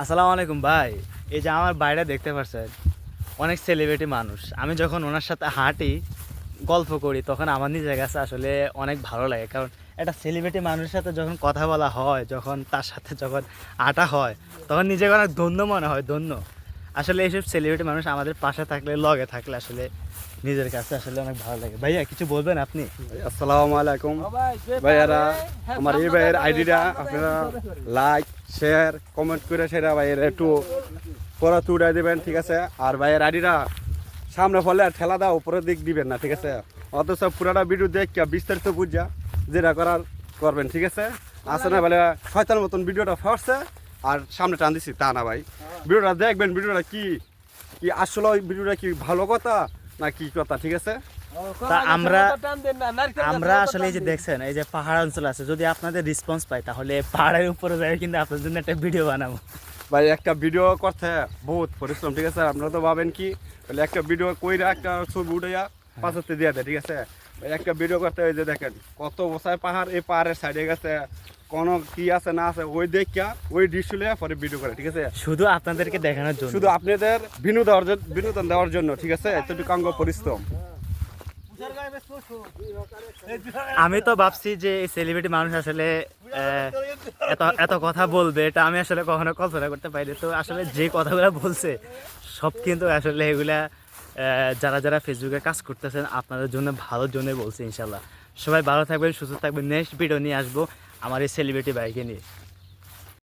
আসসালামু আলাইকুম ভাই। এই যে আমার বাইরে দেখতে পাচ্ছেন অনেক সেলিব্রিটি মানুষ। আমি যখন ওনার সাথে হাঁটি, গল্প করি, তখন আমার নিজের কাছে আসলে অনেক ভালো লাগে। কারণ একটা সেলিব্রিটি মানুষের সাথে যখন কথা বলা হয়, যখন তার সাথে যখন আটা হয়, তখন নিজেকে অনেক ধন্য মনে হয়, ধন্য। আসলে এইসব সেলিব্রিটি মানুষ আমাদের পাশে থাকলে লগে থাকলে আসলে নিজের কাছে আসলে অনেক ভালো লাগে। ভাইয়া কিছু বলবেন আপনি? আসসালামু আলাইকুম। ভাইয়ারা আমার এই ভাইয়ের আইডিটা আপনারা লাইক শেয়ার কমেন্ট করে সেটা ভাইয়ের একটু পরে তুড়াই দেবেন ঠিক আছে? আর ভাইয়ের আইডিটা সামনে ফলে আর ঠেলা দাও উপরের দিক দিবেন না ঠিক আছে? অথচ পুরাটা ভিডিও দেখিয়া বিস্তারিত বুঝা যেটা করার করবেন ঠিক আছে? আছে না বলে শয়তান মতন ভিডিওটা ফাটছে। আর সামনে টান দিছি তা না ভাই। ভিডিওটা দেখবেন ভিডিওটা কি কি আসলে ওই ভিডিওটা কি ভালো কথা না কি কথা ঠিক আছে? তা আমরা আমরা আসলে এই যে দেখছেন এই যে পাহাড় অঞ্চল আছে যদি আপনাদের রেসপন্স পাই তাহলে পাহাড়ের উপরে যাই কিন্তু আপনাদের জন্য একটা ভিডিও বানাবো। ভাই একটা ভিডিও করতে বহুত পরিশ্রম ঠিক আছে? আপনারা তো ভাবেন কি বলে একটা ভিডিও কইরা একটা ছবি উঠাইয়া পাঁচাতে দিয়ে দেয় ঠিক আছে? একটা ভিডিও করতে ওই যে দেখেন কত বসায় পাহাড় এই পাহাড়ের সাইডে গেছে কোনো কি আছে না আছে ওই দেখিয়া ওই দৃশ্য লিয়া পরে ভিডিও করে ঠিক আছে? শুধু আপনাদেরকে দেখানোর জন্য। শুধু আপনাদের বিনোদন জন্য- বিনোদন দেওয়ার জন্য ঠিক আছে? এতটুকু অঙ্গ পরিশ্রম। আমি তো ভাবছি যে এই সেলিব্রিটি মানুষ আসলে এত এত কথা বলবে এটা আমি আসলে কখনো কল্পনা করতে পারিনি তো আসলে যে কথাগুলো বলছে সব কিন্তু আসলে এগুলা আহ, যারা যারা ফেসবুকে কাজ করতেছেন আপনাদের জন্য ভালোর জন্য বলছি ইনশাল্লাহ সবাই ভালো থাকবেন সুস্থ থাকবেন। নেক্সট ভিডিও নিয়ে আসব। আমার এই সেলিব্রিটি বাইকে নিয়ে।